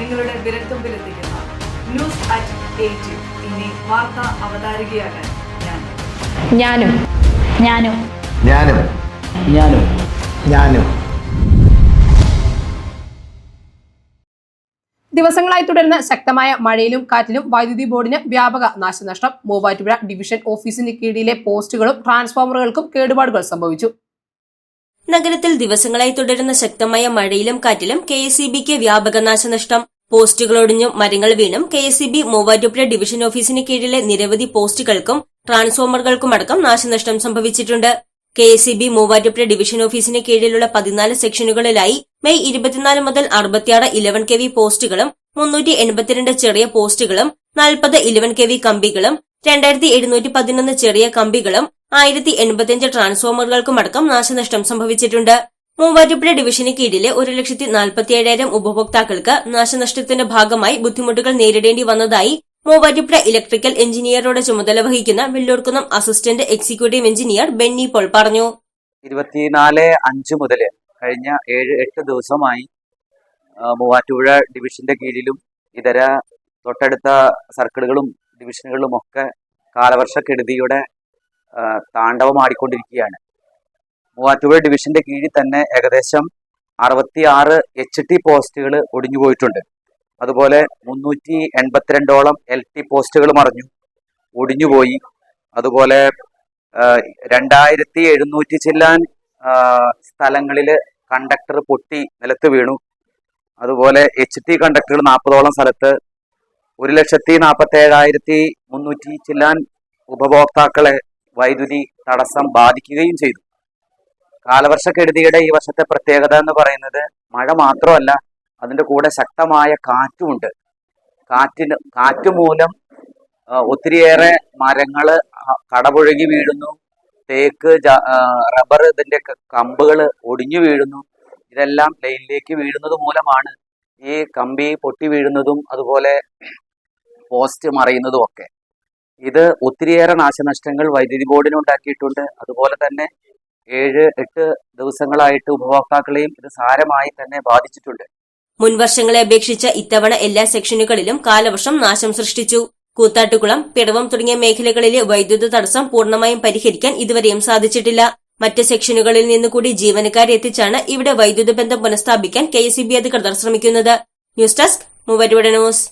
നിങ്ങളുടെ വിരൽത്തുമ്പിലെത്തിക്കുന്ന news at eight ഇനി വാർത്താ അവതാരികയാകാൻ ഞാൻ. ഞാനും. ഞാനും. ഞാനും. ഞാനും. ഞാനും. ദിവസങ്ങളായി തുടരുന്ന ശക്തമായ മഴയിലും കാറ്റിലും വൈദ്യുതി ബോർഡിന് വ്യാപക നാശനഷ്ടം. മൂവാറ്റുപുഴ ഡിവിഷൻ ഓഫീസിന് കീഴിലെ പോസ്റ്റുകളും ട്രാൻസ്ഫോമറുകൾക്കും കേടുപാടുകൾ സംഭവിച്ചു. നഗരത്തിൽ ദിവസങ്ങളായി തുടരുന്ന ശക്തമായ മഴയിലും കാറ്റിലും കെ എസ് വ്യാപക നാശനഷ്ടം. പോസ്റ്റുകളൊടിഞ്ഞും മരങ്ങൾ വീണും കെ എസ് മൂവാറ്റുപുഴ ഡിവിഷൻ ഓഫീസിന് കീഴിലെ നിരവധി പോസ്റ്റുകൾക്കും ട്രാൻസ്ഫോമറുകൾക്കുമടക്കം നാശനഷ്ടം സംഭവിച്ചിട്ടുണ്ട്. K S C B Muvattupuzha division ഓഫീസിന് കീഴിലുള്ള പതിനാല് സെക്ഷനുകളിലായി മെയ് ഇരുപത്തിനാല് മുതൽ അറുപത്തിയാറ് ഇലവൻ കെ വി പോസ്റ്റുകളും മുന്നൂറ്റി എൺപത്തിരണ്ട് ചെറിയ പോസ്റ്റുകളും നാൽപ്പത് ഇലവൻ കെ വി കമ്പികളും രണ്ടായിരത്തി എഴുന്നൂറ്റി പതിനൊന്ന് ചെറിയ കമ്പികളും ആയിരത്തി എൺപത്തിയഞ്ച് ട്രാൻസ്ഫോമറുകൾക്കുമടക്കം നാശനഷ്ടം സംഭവിച്ചിട്ടുണ്ട്. മൂവാറ്റുപുഴ ഡിവിഷന് കീഴിലെ ഒരു ലക്ഷത്തി നാൽപ്പത്തിയേഴായിരം ഉപഭോക്താക്കൾക്ക് നാശനഷ്ടത്തിന്റെ ഭാഗമായി ബുദ്ധിമുട്ടുകൾ നേരിടേണ്ടി വന്നതായി മൂവാറ്റുപുഴ ഇലക്ട്രിക്കൽ എഞ്ചിനീയറുടെ ചുമതല വഹിക്കുന്ന Vellurkunnam assistant executive engineer Benny Paul പറഞ്ഞു. ഇരുപത്തിനാല് അഞ്ച് മുതൽ കഴിഞ്ഞ ഏഴ് എട്ട് ദിവസമായി മൂവാറ്റുപുഴ ഡിവിഷന്റെ കീഴിലും ഇതര തൊട്ടടുത്ത സർക്കിളുകളും ഡിവിഷനുകളിലും ഒക്കെ കാലവർഷക്കെടുതിയുടെ താണ്ഡവമാടിക്കൊണ്ടിരിക്കുകയാണ് മൂവാറ്റുപുഴ ഡിവിഷന്റെ കീഴിൽ തന്നെ ഏകദേശം അറുപത്തി ആറ് എച്ച് ടി പോസ്റ്റുകൾ ഒടിഞ്ഞുപോയിട്ടുണ്ട് അതുപോലെ മുന്നൂറ്റി എൺപത്തിരണ്ടോളം എൽ ടി പോസ്റ്റുകൾ മറിഞ്ഞു ഒടിഞ്ഞുപോയി അതുപോലെ രണ്ടായിരത്തി എഴുന്നൂറ്റി ചില്ലാൻ സ്ഥലങ്ങളിൽ കണ്ടക്ടർ പൊട്ടി നിലത്ത് വീണു. അതുപോലെ എച്ച് ടി കണ്ടക്ടറുകൾ നാൽപ്പതോളം സ്ഥലത്ത് ഒരു ലക്ഷത്തി നാൽപ്പത്തി ഏഴായിരത്തി മുന്നൂറ്റി ചില്ലാൻ ഉപഭോക്താക്കളെ വൈദ്യുതി തടസ്സം ബാധിക്കുകയും ചെയ്തു. കാലവർഷക്കെടുതിയുടെ ഈ വർഷത്തെ പ്രത്യേകത എന്ന് പറയുന്നത് മഴ മാത്രമല്ല അതിന്റെ കൂടെ ശക്തമായ കാറ്റുമുണ്ട്. കാറ്റിന് കാറ്റ് മൂലം ഒത്തിരിയേറെ മരങ്ങൾ കടപുഴകി വീഴുന്നു. തേക്ക് റബ്ബർ ഇതിന്റെ കമ്പുകൾ ഒടിഞ്ഞു വീഴുന്നു. ഇതെല്ലാം ലൈനിലേക്ക് വീഴുന്നത് മൂലമാണ് ഈ കമ്പി പൊട്ടി വീഴുന്നതും അതുപോലെ പോസ്റ്റ് മറയുന്നതും ഒക്കെ. ഇത് ഒത്തിരിയേറെ നാശനഷ്ടങ്ങൾ വൈദ്യുതി ബോർഡിന് ഉണ്ടാക്കിയിട്ടുണ്ട്. അതുപോലെ തന്നെ ഏഴ് എട്ട് ദിവസങ്ങളായിട്ട് ഉപഭോക്താക്കളെയും ഇത് സാരമായി തന്നെ ബാധിച്ചിട്ടുണ്ട്. മുൻവർഷങ്ങളെ അപേക്ഷിച്ച് ഇത്തവണ എല്ലാ സെക്ഷനുകളിലും കാലവർഷം നാശം സൃഷ്ടിച്ചു. കൂത്താട്ടുകുളം പിടവം തുടങ്ങിയ മേഖലകളിലെ വൈദ്യുത തടസ്സം പൂർണമായും പരിഹരിക്കാൻ ഇതുവരെയും സാധിച്ചിട്ടില്ല. മറ്റ് സെക്ഷനുകളിൽ നിന്ന് കൂടി ജീവനക്കാരെ എത്തിച്ചാണ് ഇവിടെ വൈദ്യുത ബന്ധം പുനഃസ്ഥാപിക്കാൻ കെ എസ് ഇ ബി അധികൃതർ ശ്രമിക്കുന്നത്. ന്യൂസ് ഡെസ്ക് മൂവരുടെ ന്യൂസ്.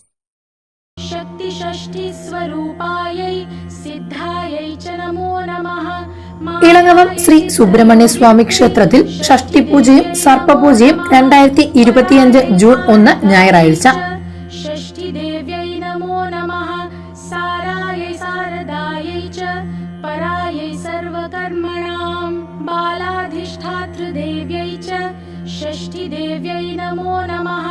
ശക്തിഷ്ഠി സ്വരൂപായ സിദ്ധായ നമോ നമ. ഇളങ്ങവം ശ്രീ സുബ്രഹ്മണ്യ സ്വാമി ക്ഷേത്രത്തിൽ ഷഷ്ടിപൂജയും സർപ്പപൂജയും രണ്ടായിരത്തി ഇരുപത്തിയഞ്ച് ജൂൺ ഒന്ന് ഞായറാഴ്ച. ബാലാധിഷ്ഠാതൃദേവ്യൈ ഷഷ്ടിദേവ്യൈ നമോ നമഃ.